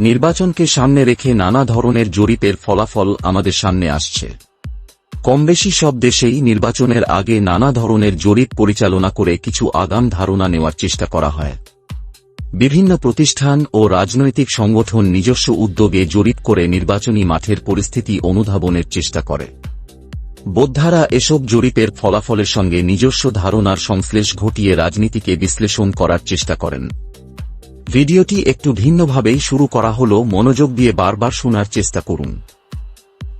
নির্বাচনকে সামনে রেখে নানা ধরনের জরিপের ফলাফল আমাদের সামনে আসছে। কমবেশি সব দেশেই নির্বাচনের আগে নানা ধরনের জরিপ পরিচালনা করে কিছু আগাম ধারণা নেওয়ার চেষ্টা করা হয়। বিভিন্ন প্রতিষ্ঠান ও রাজনৈতিক সংগঠন নিজস্ব উদ্যোগে জরিপ করে নির্বাচনী মাঠের পরিস্থিতি অনুধাবনের চেষ্টা করে। বোদ্ধারা এসব জরিপের ফলাফলের সঙ্গে নিজস্ব ধারণার সংশ্লেষ ঘটিয়ে রাজনীতিকে বিশ্লেষণ করার চেষ্টা করেন। ভিডিওটি একটু ভিন্নভাবেই শুরু করা হল, মনোযোগ দিয়ে বারবার শোনার চেষ্টা করুন।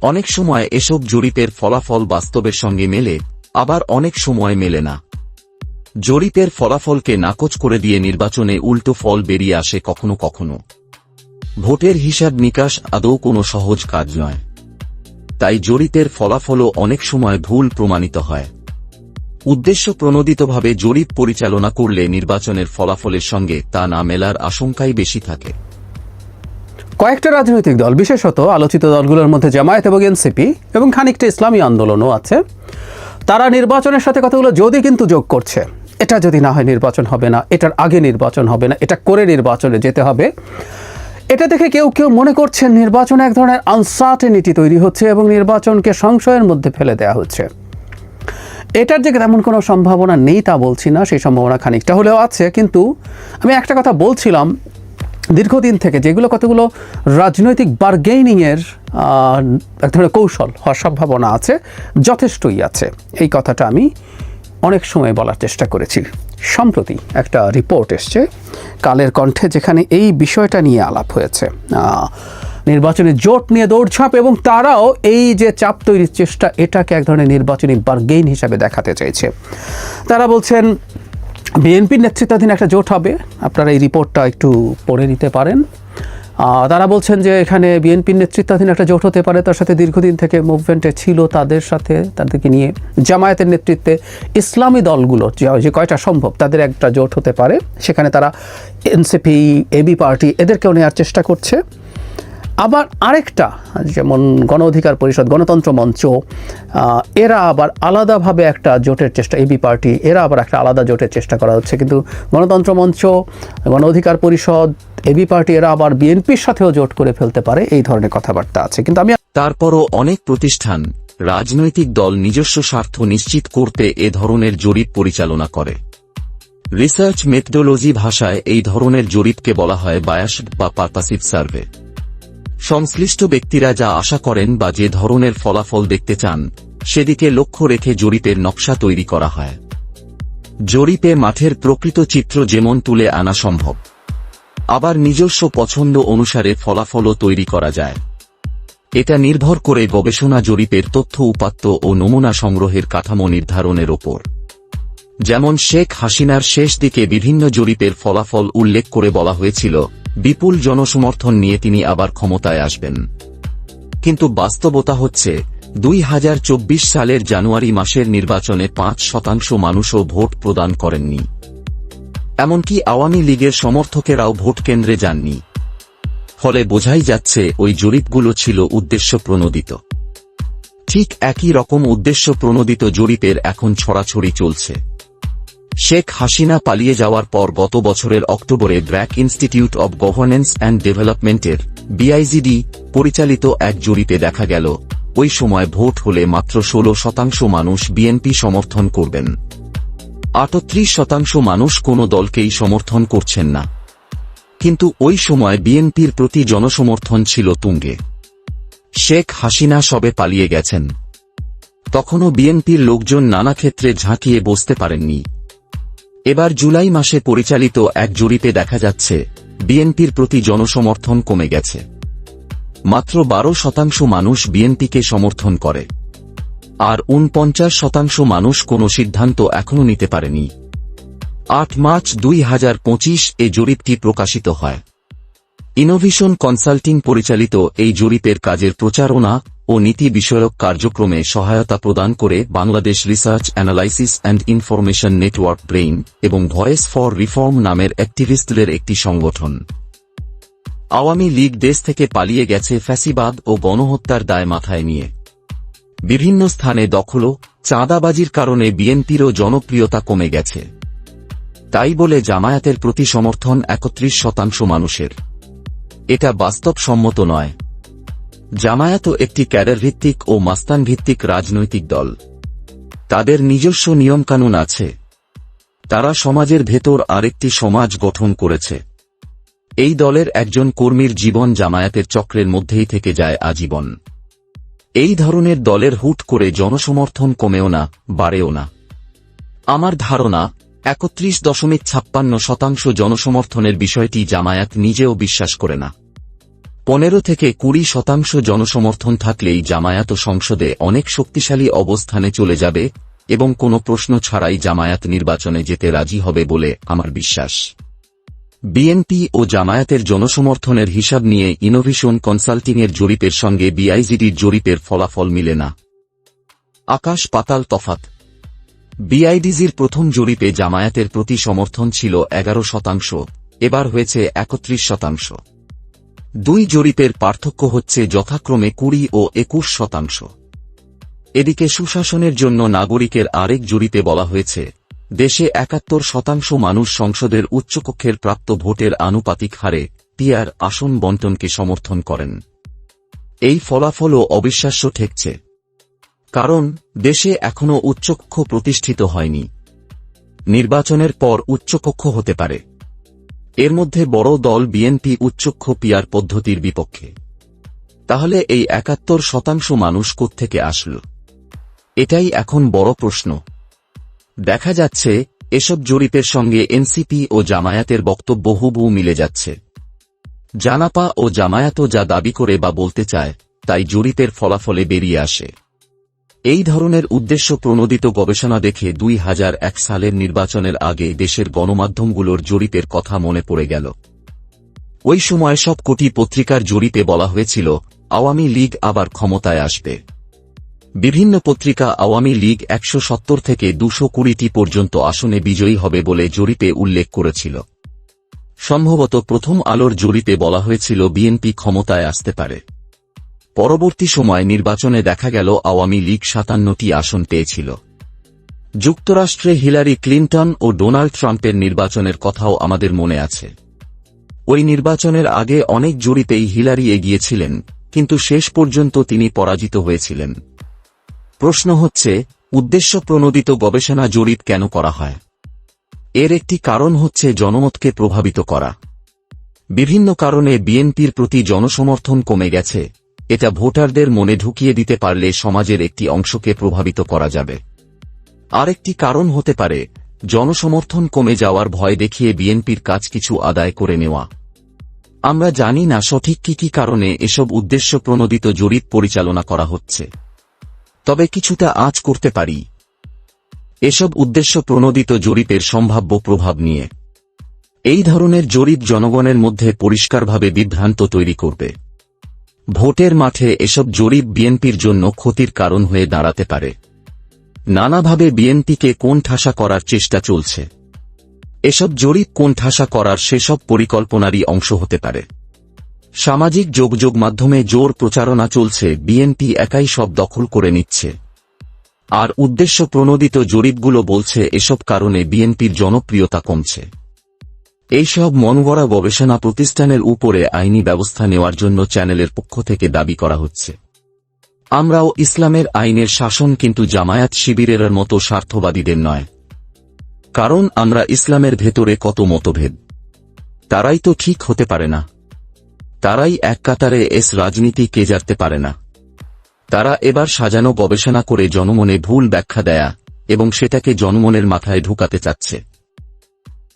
অনেক সময় এসব জরিপের ফলাফল বাস্তবের সঙ্গে মেলে, আবার অনেক সময় মেলে না। জরিপের ফলাফলকে নাকচ করে দিয়ে নির্বাচনে উল্টো ফল বেরিয়ে আসে কখনো কখনো। ভোটের হিসাব নিকাশ আদৌ কোনো সহজ কাজ নয়। তাই জরিপের ফলাফলও অনেক সময় ভুল প্রমাণিত হয়। উদ্দেশ্য প্রণোদিতভাবে জরিপ পরিচালনা করলে নির্বাচনের ফলাফলের সঙ্গে তা না মেলার আশঙ্কাই বেশি থাকে। কয়েকটা রাজনৈতিক দল, বিশেষত আলোচিত দলগুলোর মধ্যে জামায়াত এবং এনসিপি এবং খানিকটা ইসলামী আন্দোলনও আছে। তারা নির্বাচনের সাথে কথাগুলো যদি কিন্তু যোগ করছে, এটা যদি না হয় নির্বাচন হবে না, এটার আগে নির্বাচন হবে না, এটা করে নির্বাচনে যেতে হবে। এটা দেখে কেউ কেউ মনে করছেন নির্বাচনে এক ধরনের আনসার্টেনিটি তৈরি হচ্ছে এবং নির্বাচনকে সংশয়ের মধ্যে ফেলে দেওয়া হচ্ছে। এটার যে তেমন কোনো সম্ভাবনা নেই তা বলছি না, সেই সম্ভাবনা খানিকটা হলেও আছে, কিন্তু আমি একটা কথা বলছিলাম, দীর্ঘদিন থেকে যেগুলো কতগুলো রাজনৈতিক বার্গেনিংয়ের এক ধরনের কৌশল হওয়ার সম্ভাবনা আছে, যথেষ্টই আছে। এই কথাটা আমি অনেক সময় বলার চেষ্টা করেছি। সম্প্রতি একটা রিপোর্ট এসছে, কালের কণ্ঠে, যেখানে এই বিষয়টা নিয়ে আলাপ হয়েছে। নির্বাচনী জোট নিয়ে দৌড়ঝাঁপ এবং তারাও এই যে চাপ তৈরির চেষ্টা, এটাকে এক ধরনের নির্বাচনী বার্গেইন হিসাবে দেখাতে চাইছে। তারা বলছেন, বিএনপির নেতৃত্বাধীন একটা জোট হবে। আপনারা এই রিপোর্টটা একটু পড়ে নিতে পারেন। তারা বলছেন যে এখানে বিএনপির নেতৃত্বাধীন একটা জোট হতে পারে। তার সাথে দীর্ঘদিন থেকে মুভমেন্টে ছিল তাদের সাথে, তাদেরকে নিয়ে জামায়াতের নেতৃত্বে ইসলামী দলগুলো, যে- যে কয়টা সম্ভব, তাদের একটা জোট হতে পারে। সেখানে তারা এনসিপি এবি পার্টি এদেরকেও নেওয়ার চেষ্টা করছে। আবার আরেকটা, যেমন গণ অধিকার পরিষদ, গণতন্ত্র মঞ্চ এরা আবার আলাদাভাবে একটা জোটের চেষ্টা এবি পার্টি, এরা আবার একটা আলাদা জোটের চেষ্টা করা হচ্ছে। কিন্তু গণতন্ত্র মঞ্চ গণ অধিকার পরিষদ এবি পার্টি, এরা আবার বিএনপির সাথেও জোট করে ফেলতে পারে, এই ধরনের কথাবার্তা আছে। কিন্তু আমি তারপরও অনেক প্রতিষ্ঠান রাজনৈতিক দল নিজস্ব স্বার্থ নিশ্চিত করতে এ ধরনের জরিপ পরিচালনা করে। রিসার্চ মেথডোলজি ভাষায় এই ধরনের জরিপকে বলা হয় বায়াসড বা পারপাসিভ সার্ভে। সংশ্লিষ্ট ব্যক্তিরা যা আশা করেন বা যে ধরনের ফলাফল দেখতে চান, সেদিকে লক্ষ্য রেখে জরিপের নকশা তৈরি করা হয়। জরিপে মাঠের প্রকৃত চিত্র যেমন তুলে আনা সম্ভব, আবার নিজস্ব পছন্দ অনুসারে ফলাফলও তৈরি করা যায়। এটা নির্ভর করে গবেষণা জরিপের তথ্য উপাত্ত ও নমুনা সংগ্রহের কাঠামো নির্ধারণের ওপর। যেমন শেখ হাসিনার শেষ দিকে বিভিন্ন জরিপের ফলাফল উল্লেখ করে বলা হয়েছিল বিপুল জনসমর্থন নিয়ে তিনি আবার ক্ষমতায় আসবেন। কিন্তু বাস্তবতা হচ্ছে, দুই হাজার চব্বিশ সালের জানুয়ারি মাসের নির্বাচনে পাঁচ শতাংশ মানুষও ভোট প্রদান করেননি। এমনকি আওয়ামী লীগের সমর্থকেরাও ভোট কেন্দ্রে যাননি। ফলে বোঝাই যাচ্ছে, ওই জরিপগুলো ছিল উদ্দেশ্য প্রণোদিত ঠিক একই রকম উদ্দেশ্য প্রণোদিত জরিপের এখন ছড়াছড়ি চলছে। শেখ হাসিনা পালিয়ে যাওয়ার পর গত বছরের অক্টোবরে BRAC institute of governance and ডেভেলপমেন্টের বিআইজিডি পরিচালিত এক জরিপে দেখা গেল, ওই সময় ভোট হলে মাত্র ষোলো শতাংশ মানুষ বিএনপি সমর্থন করবেন। আটত্রিশ শতাংশ মানুষ কোনো দলকেই সমর্থন করছেন না। কিন্তু ওই সময় বিএনপির প্রতি জনসমর্থন ছিল তুঙ্গে। শেখ হাসিনা সবে পালিয়ে গেছেন। তখনও বিএনপির লোকজন নানা ক্ষেত্রে ঝাঁকিয়ে বসতে পারেননি। এবার জুলাই মাসে পরিচালিত এক জরিপে দেখা যাচ্ছে, বিএনপির প্রতি জনসমর্থন কমে গেছে। মাত্র বারো শতাংশ মানুষ বিএনপিকে সমর্থন করে। আর উনপঞ্চাশ শতাংশ মানুষ কোনো সিদ্ধান্ত এখনও নিতে পারেনি। আট মার্চ দুই হাজার পঁচিশ এ জরিপটি প্রকাশিত হয়। ইনোভেশন কনসাল্টিং পরিচালিত এই জরিপের কাজের প্রচারণা ও নীতি বিষয়ক কার্যক্রমে সহায়তা প্রদান করে Bangladesh research analysis and information network BRAIN এবং ভয়েস ফর রিফর্ম নামের অ্যাক্টিভিস্টদের একটি সংগঠন। আওয়ামী লীগ দেশ থেকে পালিয়ে গেছে ফ্যাসিবাদ ও গণহত্যার দায় মাথায় নিয়ে। বিভিন্ন স্থানে দখল চাঁদাবাজির কারণে বিএনপিরও জনপ্রিয়তা কমে গেছে। তাই বলে জামায়াতের প্রতি সমর্থন একত্রিশ শতাংশ মানুষের। এটা বাস্তবসম্মত নয়। জামায়াত একটি ক্যাডার ভিত্তিক ও মাস্তান ভিত্তিক রাজনৈতিক দল। তাদের নিজস্ব নিয়মকানুন আছে। তারা সমাজের ভেতর আরেকটি সমাজ গঠন করেছে। এই দলের একজন কর্মীর জীবন জামায়াতের চক্রের মধ্যেই থেকে যায় আজীবন। এই ধরনের দলের হুট করে জনসমর্থন কমেও না, বাড়েও না। আমার ধারণা একত্রিশ দশমিক ছাপ্পান্ন শতাংশ জনসমর্থনের বিষয়টি জামায়াত নিজেও বিশ্বাস করে না। পনেরো থেকে কুড়ি শতাংশ জনসমর্থন থাকলেই জামায়াত সংসদে অনেক শক্তিশালী অবস্থানে চলে যাবে এবং কোনো প্রশ্ন ছাড়াই জামায়াত নির্বাচনে যেতে রাজি হবে বলে আমার বিশ্বাস। বিএনপি ও জামায়াতের জনসমর্থনের হিসাব নিয়ে ইনোভেশন কনসাল্টিংয়ের জরিপের সঙ্গে বিআইজিডির জরিপের ফলাফল মিলে না। আকাশ পাতাল তফাত। বিআইডিজির প্রথম জরিপে জামায়াতের প্রতি সমর্থন ছিল এগারো শতাংশ, এবার হয়েছে একত্রিশ শতাংশ। দুই জরিপের পার্থক্য হচ্ছে যথাক্রমে কুড়ি ও একুশ শতাংশ। এদিকে সুশাসনের জন্য নাগরিকের আরেক জরিপে বলা হয়েছে, দেশে একাত্তর শতাংশ মানুষ সংসদের উচ্চকক্ষের প্রাপ্ত ভোটের আনুপাতিক হারে পিয়ার আসন বন্টনকে সমর্থন করেন। এই ফলাফলও অবিশ্বাস্য ঠেকছে। কারণ, দেশে এখনও উচ্চকক্ষ প্রতিষ্ঠিত হয়নি। নির্বাচনের পর উচ্চকক্ষ হতে পারে। এর মধ্যে বড় দল বিএনপি উচ্চক্ষ পিয়ার পদ্ধতির বিপক্ষে। তাহলে এই একাত্তর শতাংশ মানুষ থেকে আসল? এটাই এখন বড় প্রশ্ন। দেখা যাচ্ছে, এসব জরিপের সঙ্গে এনসিপি ও জামায়াতের বক্তব্য হুবহু মিলে যাচ্ছে। জানাপা ও জামায়াতও যা দাবি করে বা বলতে চায়, তাই জরিপের ফলাফলে বেরিয়ে আসে। এই ধরনের উদ্দেশ্য প্রণোদিত গবেষণা দেখে দুই হাজার এক সালের নির্বাচনের আগে দেশের গণমাধ্যমগুলোর জরিপের কথা মনে পড়ে গেল। ওই সময় সব কোটি পত্রিকার জরিপে বলা হয়েছিল, আওয়ামী লীগ আবার ক্ষমতায় আসবে। বিভিন্ন পত্রিকা আওয়ামী লীগ একশো সত্তর থেকে দুশো কুড়িটি পর্যন্ত আসনে বিজয়ী হবে বলে জরিপে উল্লেখ করেছিল। সম্ভবত প্রথম আলোর জরিপে বলা হয়েছিল, বিএনপি ক্ষমতায় আসতে পারে। পরবর্তী সময় নির্বাচনে দেখা গেল আওয়ামী লীগ সাতান্নটি আসন পেয়েছিল। যুক্তরাষ্ট্রে হিলারি ক্লিন্টন ও ডোনাল্ড ট্রাম্পের নির্বাচনের কথাও আমাদের মনে আছে। ওই নির্বাচনের আগে অনেক জরিপেই হিলারি এগিয়েছিলেন, কিন্তু শেষ পর্যন্ত তিনি পরাজিত হয়েছিলেন। প্রশ্ন হচ্ছে, উদ্দেশ্য প্রণোদিত গবেষণা জরিপ কেন করা হয়? এর একটি কারণ হচ্ছে জনমতকে প্রভাবিত করা। বিভিন্ন কারণে বিএনপির প্রতি জনসমর্থন কমে গেছে। এটা ভোটারদের মনে ঢুকিয়ে দিতে পারলে সমাজের একটি অংশকে প্রভাবিত করা যাবে। আরেকটি কারণ হতে পারে, জনসমর্থন কমে যাওয়ার ভয় দেখিয়ে বিএনপির কাজ কিছু আদায় করে নেওয়া। আমরা জানি না সঠিক কি কি কারণে এসব উদ্দেশ্য প্রণোদিত জরিপ পরিচালনা করা হচ্ছে। তবে কিছুটা আজ করতে পারি। এসব উদ্দেশ্য প্রণোদিত জরিপের সম্ভাব্য প্রভাব নিয়ে। এই ধরনের জরিপ জনগণের মধ্যে পরিষ্কারভাবে বিভ্রান্ত তৈরি করবে। ভোটের মাঠে এসব জরিপ বিএনপির জন্য ক্ষতির কারণ হয়ে দাঁড়াতে পারে। নানাভাবে বিএনপিকে কোণঠাসা করার চেষ্টা চলছে। এসব জরিপ কোণঠাসা করার সেসব পরিকল্পনারই অংশ হতে পারে। সামাজিক যোগযোগ মাধ্যমে জোর প্রচারণা চলছে, বিএনপি একাই সব দখল করে নিচ্ছে। আর উদ্দেশ্য প্রণোদিত জরিপগুলো বলছে, এসব কারণে বিএনপির জনপ্রিয়তা কমছে। এইসব মনগড়া গবেষণা প্রতিষ্ঠানের উপরে আইনি ব্যবস্থা নেওয়ার জন্য চ্যানেলের পক্ষ থেকে দাবি করা হচ্ছে। আমরাও ইসলামের আইনের শাসন কিন্তু জামায়াত শিবিরের মতো স্বার্থবাদীদের নয়। কারণ আমরা ইসলামের ভেতরে কত মতভেদ। তারাই তো ঠিক হতে পারে না। তারাই এক কাতারে এস রাজনীতি কে জানতে পারে না। তারা এবার সাজানো গবেষণা করে জনমনে ভুল ব্যাখ্যা দেয়া এবং সেটাকে জনমনের মাথায় ঢুকাতে চাচ্ছে।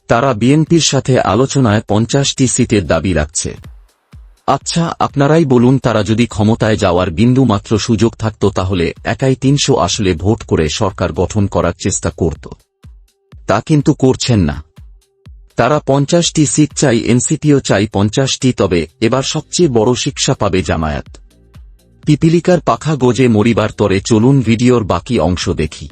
তারা বিএনপির সাথে আলোচনায় পঞ্চাশটি সিটের দাবি রাখছে। আচ্ছা আপনারাই বলুন তারা যদি ক্ষমতায় যাওয়ার বিন্দু মাত্র সুযোগ থাকত তাহলে একাই তিনশো আসলে ভোট করে সরকার গঠন করার চেষ্টা করত। তা কিন্তু করছেন না। তারা পঞ্চাশটি সিট চাই, এনসিপিও চাই পঞ্চাশটি, তবে এবার সবচেয়ে বড় শিক্ষা পাবে জামায়াত। পিপিলিকার পাখা গোজে মরিবার তরে চলুন ভিডিওর বাকি অংশ দেখি।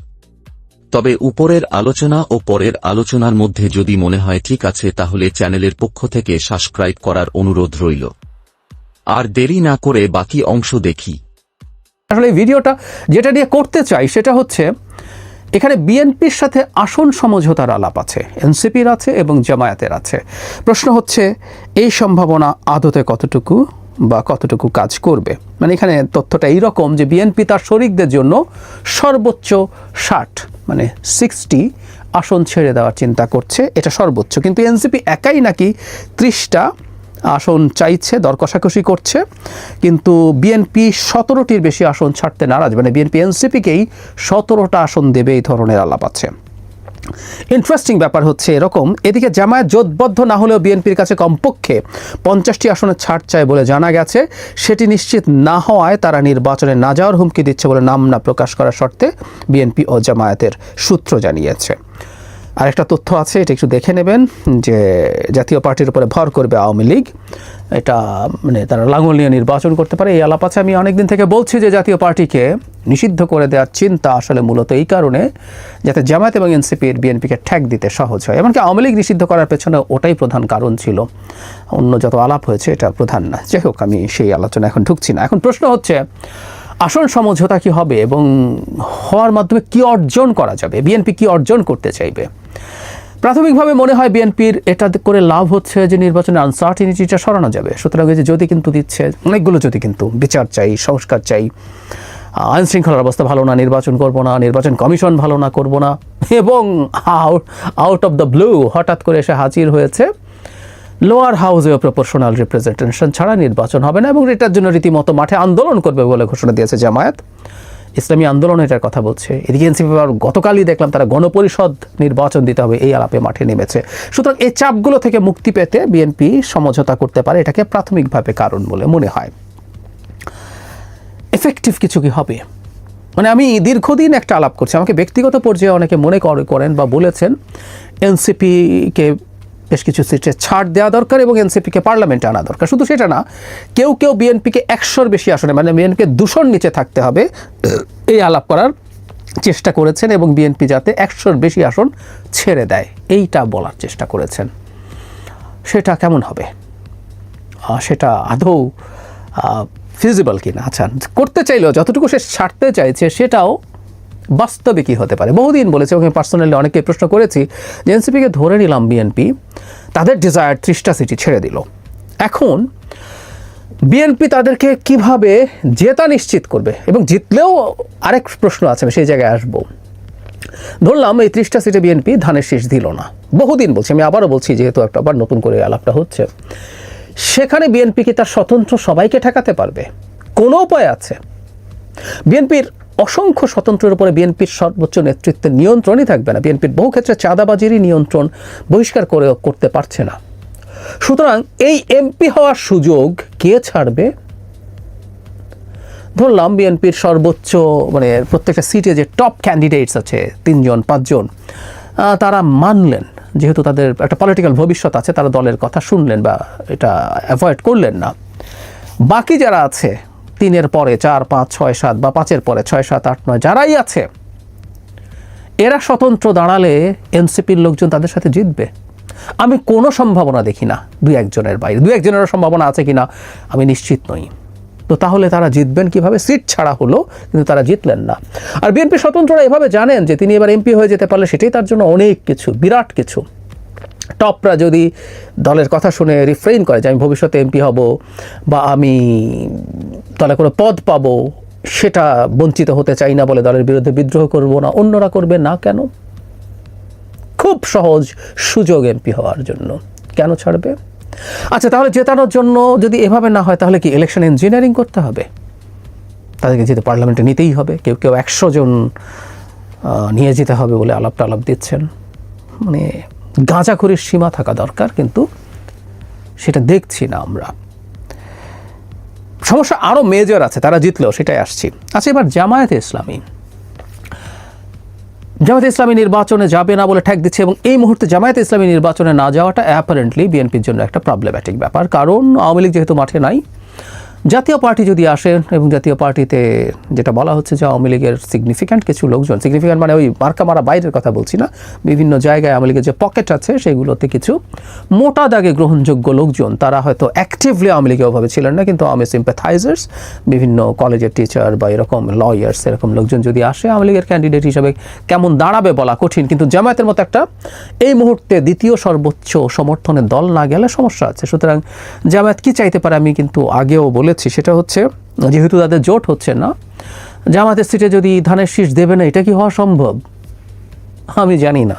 তবে উপরের আলোচনা ও পরের আলোচনার মধ্যে যদি মনে হয় ঠিক আছে তাহলে চ্যানেলের পক্ষ থেকে সাবস্ক্রাইব করার অনুরোধ রইল। আর দেরি না করে বাকি অংশ দেখি। আসলে ভিডিওটা যেটা নিয়ে করতে চাই সেটা হচ্ছে, এখানে বিএনপির সাথে আসন সমঝোতার আলাপ আছে, এনসিপির আছে এবং জামায়াতের আছে। প্রশ্ন হচ্ছে, এই সম্ভাবনা আদতে কতটুকু? বা কতটুকু কাজ করবে। মানে এখানে তথ্যটা এইরকম যে বিএনপি তার শরিকদের জন্য সর্বোচ্চ ষাট মানে সিক্সটি আসন ছেড়ে দেওয়ার চিন্তা করছে, এটা সর্বোচ্চ। কিন্তু এনসিপি একাই নাকি ত্রিশটা আসন চাইছে দর কষাকষি করছে। কিন্তু বিএনপি সতেরোটির বেশি আসন ছাড়তে নারাজ। মানে বিএনপি এনসিপিকেই সতেরোটা আসন দেবে এই ধরনের আলাপ আছে। ইন্টারেস্টিং ব্যাপার হচ্ছে এরকম। এদিকে জামায়াত জোটবদ্ধ না হলেও বিএনপির কাছে কমপক্ষে পঞ্চাশটি আসনের ছাড় চায় বলে জানা গেছে। সেটি নিশ্চিত না হওয়ায় তারা নির্বাচনে না যাওয়ার হুমকি দিচ্ছে বলে নাম না প্রকাশ করার শর্তে বিএনপি ও জামায়াতের সূত্র জানিয়েছে। আরেকটা তথ্য আছে, এটা একটু দেখে নেবেন, যে জাতীয় পার্টির উপরে ভর করবে আওয়ামী লীগ। এটা মানে তারা লাঙল নিয়ে নির্বাচন করতে পারে, এই আলাপ আছে। আমি অনেকদিন থেকে বলছি যে জাতীয় পার্টিকে নিষিদ্ধ করে দেওয়ার চিন্তা আসলে মূলত এই কারণে যাতে জামায়াত এবং এনসিপির বিএনপিকে ঠ্যাক দিতে সহজ হয়। এমনকি আওয়ামী লীগ নিষিদ্ধ করার পেছনে ওটাই প্রধান কারণ ছিল। অন্য যত আলাপ হয়েছে, এটা প্রধান না। যাই হোক, আমি সেই আলোচনা এখন ঢুকছি না। এখন প্রশ্ন হচ্ছে, আসন সমঝোতা কি হবে এবং হওয়ার মাধ্যমে কি অর্জন করা যাবে? বিএনপি কি অর্জন করতে চাইবে? প্রাথমিকভাবে মনে হয় বিএনপির এটা করে লাভ হচ্ছে যে নির্বাচনের আনসার্টিনিটিটা সরানো যাবে। সুতরাং যে যদি কিন্তু দিচ্ছে, অনেকগুলো যদি কিন্তু বিচার চাই, সংস্কার চাই আইন শৃঙ্খলার অবস্থা ভালো না, নির্বাচন করব না, নির্বাচন কমিশন ভালো না, করব না। এবং আউট অফ দ্য ব্লু হঠাৎ করে এসে হাজির হয়েছে লোয়ার হাউসেও প্রপোর্শনাল রিপ্রেজেন্টেশন ছাড়া নির্বাচন হবে না এবং এটার জন্য রীতিমতো মাঠে আন্দোলন করবে বলে ঘোষণা দিয়েছে জামায়াত। ইসলামী আন্দোলন এটার কথা বলছে। এদিকে এনসিপি আবার গতকালই দেখলাম তারা গণপরিষদ নির্বাচন দিতে হবে, এই আলাপে মাঠে নেমেছে। সুতরাং এই চাপগুলো থেকে মুক্তি পেতে বিএনপি সমঝোতা করতে পারে, এটাকে প্রাথমিকভাবে কারণ বলে মনে হয়। এফেক্টিভ কিছু কি হবে? মানে আমি দীর্ঘদিন একটা আলাপ করছি। আমাকে ব্যক্তিগত পর্যায়ে অনেকে মনে করে- করেন বা বলেছেন, এনসিপিকে বেশ কিছু সিটে ছাড় দেওয়া দরকার এবং এনসিপিকে পার্লামেন্টে আনা দরকার। শুধু সেটা না, কেউ কেউ বিএনপিকে একশোর বেশি আসনে মানে বিএনপিকে দুশোর নিচে থাকতে হবে, এই আলাপ করার চেষ্টা করেছেন এবং বিএনপি যাতে একশোর বেশি আসন ছেড়ে দেয়, এইটা বলার চেষ্টা করেছেন। সেটা কেমন হবে? সেটা আদৌ ফিজিবল কিনা? আচ্ছা করতে চাইলেও যতটুকু সে ছাড়তে চাইছে সেটাও বাস্তবে কী হতে পারে? বহুদিন বলেছে, ওকে পার্সোনালি অনেকে প্রশ্ন করেছি যে এনসিপিকে ধরে নিলাম বিএনপি তাদের ডিজায়ার ত্রিশটা সিটি ছেড়ে দিল। এখন বিএনপি তাদেরকে কীভাবে জেতা নিশ্চিত করবে? এবং জিতলেও আরেক প্রশ্ন আছে, আমি সেই জায়গায় আসব। ধরলাম এই ত্রিশটা সিটে বিএনপি ধানের শীষ দিল না। বহুদিন বলছি, আমি আবারও বলছি যেহেতু একটা আবার নতুন করে আলাপটা হচ্ছে। সেখানে বিএনপি কি তার স্বতন্ত্র সবাইকে ঠেকাতে পারবে? কোনো উপায় আছে? বিএনপির অসংখ্য স্বতন্ত্রের উপরে বিএনপির সর্বোচ্চ নেতৃত্বের নিয়ন্ত্রণই থাকবে না। বিএনপির বহু ক্ষেত্রে চাঁদাবাজিরই নিয়ন্ত্রণ বহিষ্কার করে করতে পারছে না। সুতরাং এই এমপি হওয়ার সুযোগ কে ছাড়বে? ধরলাম বিএনপির সর্বোচ্চ মানে প্রত্যেকটা সিটে যে টপ ক্যান্ডিডেটস আছে, তিনজন, পাঁচজন তারা মানলেন। যেহেতু তাদের একটা পলিটিক্যাল ভবিষ্যৎ আছে, তারা দলের কথা শুনলেন বা এটা অ্যাভয়েড করলেন না। বাকি যারা আছে, তিনের পরে চার, পাঁচ, ছয়, সাত বা পাঁচের পরে ছয়, সাত, আট, নয়, যারাই আছে, এরা স্বতন্ত্র দাঁড়ালে এনসিপির লোকজন তাদের সাথে জিতবে। আমি কোনো সম্ভাবনা দেখি না দু একজনের বাইরে। দু একজনের সম্ভাবনা আছে কিনা, আমি নিশ্চিত নই। তো তাহলে তারা জিতবেন কীভাবে? সিট ছাড়া হলো, কিন্তু তারা জিতলেন না। আর বিএনপি স্বতন্ত্ররা এভাবে জানেন যে তিনি এবার এমপি হয়ে যেতে পারলে সেটাই তার জন্য অনেক কিছু, বিরাট কিছু। টপরা যদি দলের কথা শুনে রিফ্রেইন করে যে আমি ভবিষ্যতে এমপি হব বা আমি দলে কোনো পদ পাবো, সেটা বঞ্চিত হতে চাই না বলে দলের বিরুদ্ধে বিদ্রোহ করব না, অন্যরা করবে না কেন? খুব সহজ সুযোগ এমপি হওয়ার জন্য। কেন ছাড়বে? আচ্ছা তাহলে জেতানোর জন্য যদি এভাবে না হয়, তাহলে কি ইলেকশন ইঞ্জিনিয়ারিং করতে হবে? তাদেরকে যেতে পার্লামেন্টে নিতেই হবে, কেউ কেউ একশো জন নিয়ে যেতে হবে বলে আলাপ টালাপ দিচ্ছেন। মানে গাঁজাখুরির সীমা থাকা দরকার, কিন্তু সেটা দেখছি না আমরা। সমস্যা আরও মেজর আছে, তারা জিতলেও সেটাই আসছি। আচ্ছা এবার জামায়াতে ইসলামী। জামায়াতে ইসলামী নির্বাচনে যাবে না বলে ঠেক দিচ্ছে এবং এই মুহূর্তে জামায়াতে ইসলামী নির্বাচনে না যাওয়াটা অ্যাপারেন্টলি বিএনপির জন্য একটা প্রবলেম্যাটিক ব্যাপার। কারণ আওয়ামী লীগ যেহেতু মাঠে নাই জাতীয় পার্টি যদি আসে এবং জাতীয় পার্টিতে যেটা বলা হচ্ছে যে আওয়ামী লীগের সিগনিফিক্যান্ট কিছু লোকজন সিগনিফিক্যান্ট মানে ওই মার্কা মারা বাইরের কথা বলছি না, বিভিন্ন জায়গায় আওয়ামী লীগের যে পকেট আছে সেগুলোতে কিছু মোটা দাগে গ্রহণযোগ্য লোকজন, তারা হয়তো অ্যাক্টিভলি আওয়ামী লীগে ওভাবে ছিলেন না, কিন্তু আওয়ামী সিম্প্যাথাইজার্স বিভিন্ন কলেজের টিচার বা এরকম লয়ার্স এরকম লোকজন যদি আসে, আওয়ামী লীগের ক্যান্ডিডেট হিসাবে কেমন দাঁড়াবে বলা কঠিন, কিন্তু জামায়াতের মতো একটা এই মুহূর্তে দ্বিতীয় সর্বোচ্চ সমর্থনের দল না গেলে সমস্যা আছে। সুতরাং জামায়াত কি চাইতে পারে আমি কিন্তু আগেও বলেছি, সেটা হচ্ছে যেহেতু তাদের জোট হচ্ছে না জামাতের সিটে যদি ধানের শীষ দেবে না, এটা কি হওয়া সম্ভব? আমি জানি না।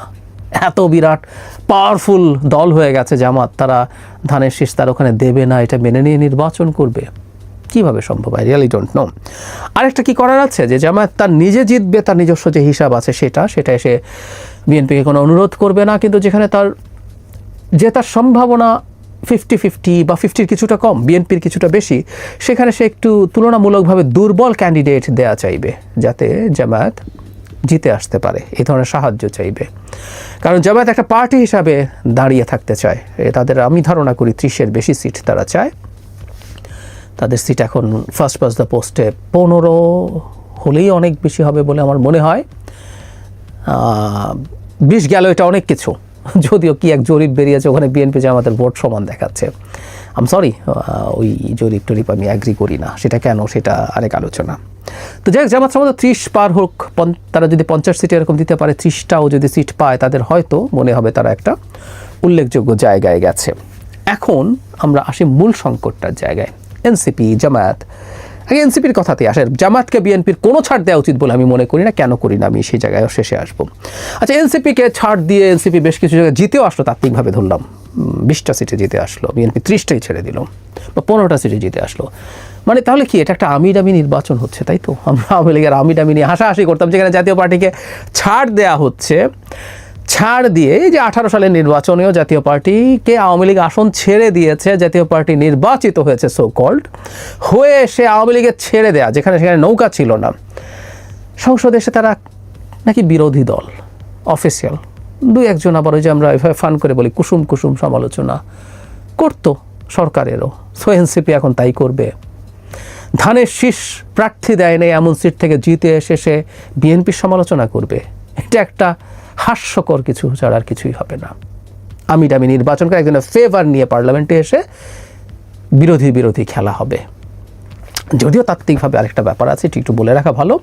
এত বিরাট পাওয়ারফুল দল হয়ে গেছে জামাত, তারা ধানের শীষ তার ওখানে দেবে না, এটা মেনে নিয়ে নির্বাচন করবে। কীভাবে সম্ভব? আই রিয়ালি ডোন্ট নো আরেকটা কি করার আছে? যে জামায়াত তার নিজে জিতবে, তার নিজস্ব যে হিসাব আছে সেটা সেটা এসে বিএনপিকে কোনো অনুরোধ করবে না, কিন্তু যেখানে তার জেতার সম্ভাবনা ফিফটি ফিফটি বা ফিফটির কিছুটা কম, বিএনপির কিছুটা বেশি, সেখানে সে একটু তুলনামূলকভাবে দুর্বল ক্যান্ডিডেট দেয়া চাইবে, যাতে জামায়াত জিতে আসতে পারে। এই ধরনের সাহায্য চাইবে। কারণ জামায়াত একটা পার্টি হিসাবে দাঁড়িয়ে থাকতে চায়। এ তাদের, আমি ধারণা করি, ত্রিশের বেশি সিট তারা চায়। তাদের সিট এখন ফার্স্ট পাস দ্য পোস্টে পনেরো হলেই অনেক বেশি হবে বলে আমার মনে হয়। বিশ গেল এটা অনেক কিছু। যদিও কি এক জরিপ বেরিয়েছে, ওখানে বিএনপি আমাদের ভোট সমান দেখাচ্ছে। আম সরি ওই জরিপ টরিপ আমি অ্যাগ্রি করি না। সেটা কেন? সেটা আরেক আলোচনা। তো যাই হোক, জামাত সম্ভবত ত্রিশ পার হোক তারা যদি পঞ্চাশ সিট এরকম দিতে পারে, ত্রিশটাও যদি সিট পায়, তাদের হয়তো মনে হবে তারা একটা উল্লেখযোগ্য জায়গায় গেছে। এখন আমরা আসি মূল সংকটটার জায়গায়। এনসিপি জামায়াত আগে এনসিপির কথাতে আসে জামাতকে বিএনপির কোনো ছাড় দেওয়া উচিত বলে আমি মনে করি না। কেন করি না আমি সেই জায়গায় শেষে আসব। আচ্ছা এনসিপিকে ছাড় দিয়ে এনসিপি বেশ কিছু জায়গায় জিতেও আসলো, তাত্ত্বিকভাবে ধরলাম। বিশটা সিটে জিতে আসলো, বিএনপি ত্রিশটাই ছেড়ে দিল, বা পনেরোটা সিটে জিতে আসলো। মানে তাহলে কি এটা একটা আমি ডামি নির্বাচন হচ্ছে, তাই তো? আমরা আওয়ামী লীগের আমি ডামি নিয়ে হাসাহাসি করতাম, যেখানে জাতীয় পার্টিকে ছাড় দেয়া হচ্ছে। ছাড় দিয়ে এই যে আঠারো সালের নির্বাচনেও জাতীয় পার্টিকে আওয়ামী লীগ আসন ছেড়ে দিয়েছে, জাতীয় পার্টি নির্বাচিত হয়েছে সো কল্ড হয়ে সে আওয়ামী লীগের ছেড়ে দেয়া, যেখানে সেখানে নৌকা ছিল না। সংসদে এসে তারা নাকি বিরোধী দল অফিসিয়াল দুই একজন আবার ওই যে আমরা এভাবে ফান করে বলি, কুসুম কুসুম সমালোচনা করতো সরকারেরও। সো এনসিপি এখন তাই করবে। ধানের শীষ প্রার্থী দেয় নাই, এমন সিট থেকে জিতে এসে সে বিএনপির সমালোচনা করবে। এটা একটা হাস্যকর কিছু ছাড়া আর কিছুই হবে না। আমি ডামি নির্বাচন করে একজনের ফেভার নিয়ে পার্লামেন্টে এসে বিরোধী বিরোধী খেলা হবে। যদিও তাত্ত্বিকভাবে আরেকটা ব্যাপার আছে, এটি একটু বলে রাখা ভালো।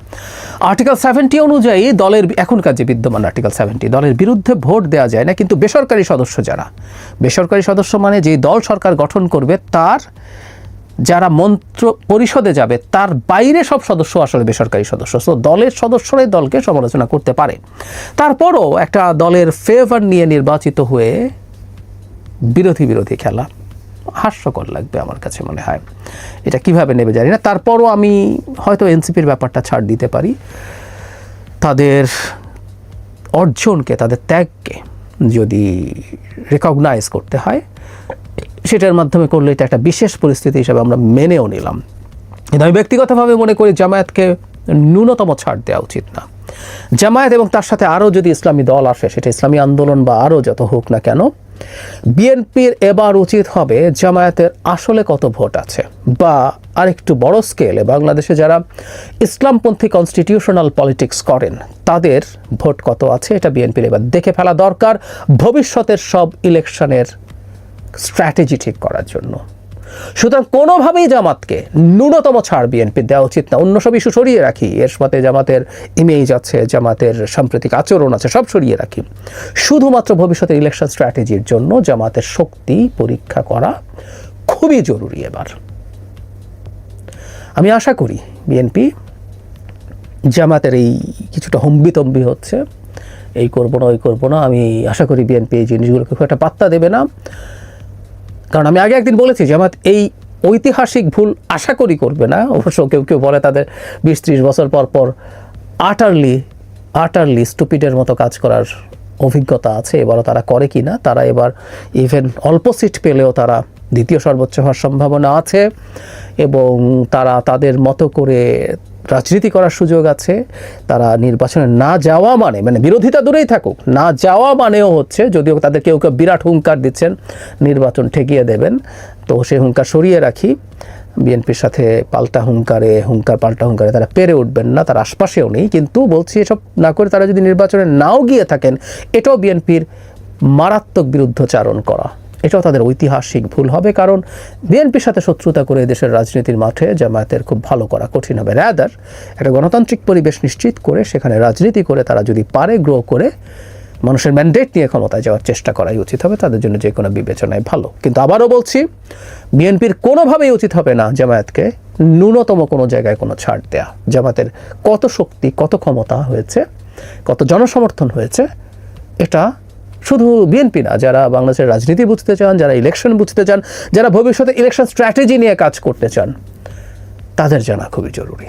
আর্টিকেল সেভেন্টি অনুযায়ী দলের এখনকার যে বিদ্যমান আর্টিকেল সেভেন্টি দলের বিরুদ্ধে ভোট দেওয়া যায় না, কিন্তু বেসরকারি সদস্য যারা? বেসরকারি সদস্য মানে যেই দল সরকার গঠন করবে, তার যারা মন্ত্র পরিষদে যাবে, তার বাইরে সব সদস্য আসলে বেসরকারি সদস্য। সো দলের সদস্যরাই দলকে সমালোচনা করতে পারে। তারপরও একটা দলের ফেভার নিয়ে নির্বাচিত হয়ে বিরোধী বিরোধী খেলা হাস্যকর লাগবে আমার কাছে মনে হয়। এটা কীভাবে নেবে জানি না। তারপরও আমি হয়তো এনসিপির ব্যাপারটা ছাড় দিতে পারি। তাদের অর্জনকে, তাদের ত্যাগকে যদি রেকগনাইজ করতে হয় সেটার মাধ্যমে করলে এটা একটা বিশেষ পরিস্থিতি হিসাবে আমরা মেনেও নিলাম। কিন্তু আমি ব্যক্তিগতভাবে মনে করি জামায়াতকে ন্যূনতম ছাড় দেওয়া উচিত না। জামায়াত এবং তার সাথে আরও যদি ইসলামী দল আসে, সেটা ইসলামী আন্দোলন বা আরও যত হোক না কেন, বিএনপির এবার উচিত হবে জামায়াতের আসলে কত ভোট আছে বা আরেকটু বড় স্কেলে বাংলাদেশে যারা ইসলামপন্থী কনস্টিটিউশনাল পলিটিক্স করেন, তাদের ভোট কত আছে, এটা বিএনপির এবার দেখে ফেলা দরকার। ভবিষ্যতের সব ইলেকশনের স্ট্র্যাটেজি ঠিক করার জন্য। সুতরাং কোনোভাবেই জামাতকে ন্যূনতম ছাড় বিএনপি দেওয়া উচিত না। অন্য সব ইস্যু সরিয়ে রাখি। এর সাথে জামাতের ইমেজ আছে, জামাতের সাম্প্রতিক আচরণ আছে, সব সরিয়ে রাখি। শুধুমাত্র ভবিষ্যতের ইলেকশন স্ট্র্যাটেজির জন্য জামাতের শক্তি পরীক্ষা করা খুবই জরুরি এবার। আমি আশা করি বিএনপি জামাতের এই কিছুটা হম্বিতম্বি হচ্ছে। এই করব না, ওই করব না। আমি আশা করি বিএনপি এই জিনিসগুলোকে খুব একটা পাত্তা দেবে না। কারণ আমি আগে একদিন বলেছি, জামাত এই ঐতিহাসিক ভুল আশা করি করবে না। অবশ্য কেউ কেউ বলে তাদের বিশ ত্রিশ বছর পর পর আটারলি আটারলি স্টুপিডের মতো কাজ করার অভিজ্ঞতা আছে, এবারও তারা করে কি না তারা এবার ইভেন অল্প সিট পেলেও তারা দ্বিতীয় সর্বোচ্চ হওয়ার সম্ভাবনা আছে এবং তারা তাদের মতো করে রাজনীতি করার সুযোগ আছে, তারা নির্বাচনে না যাওয়া মানে মানে বিরোধিতা দূরেই থাকুক, না যাওয়া মানেও হচ্ছে যদিও তাদের কেউ কেউ বিরাট হুঙ্কার দিচ্ছেন, নির্বাচন ঠেকিয়ে দেবেন। তো সেই হুঙ্কার সরিয়ে রাখি। বিএনপির সাথে পাল্টা হুঙ্কারে, হুঙ্কার পাল্টা হুঙ্কারে তারা পেরে উঠবেন না, তার আশপাশেও নেই। কিন্তু বলছি এসব না করে তারা যদি নির্বাচনে নাও গিয়ে থাকেন, এটাও বিএনপির মারাত্মক বিরুদ্ধচারণ করা। এটাও তাদের ঐতিহাসিক ভুল হবে, কারণ বিএনপির সাথে শত্রুতা করে দেশের রাজনীতির মাঠে জামায়াতের খুব ভালো করা কঠিন হবে। র্যাদার একটা গণতান্ত্রিক পরিবেশ নিশ্চিত করে সেখানে রাজনীতি করে তারা যদি পারে গ্রো করে, মানুষের ম্যান্ডেট নিয়ে ক্ষমতায় যাওয়ার চেষ্টা করাই উচিত হবে, তাদের জন্য যে কোনো বিবেচনায় ভালো। কিন্তু আবারও বলছি, বিএনপির কোনোভাবেই উচিত হবে না জামায়াতকে ন্যূনতম কোনো জায়গায় কোনো ছাড় দেয়া। জামাতের কত শক্তি, কত ক্ষমতা হয়েছে, কত জনসমর্থন হয়েছে, এটা শুধু বিএনপি না, যারা বাংলাদেশের রাজনীতি বুঝতে চান, যারা ইলেকশন বুঝতে চান, যারা ভবিষ্যতে ইলেকশন স্ট্র্যাটেজি নিয়ে কাজ করতে চান, তাদের জানা খুবই জরুরি।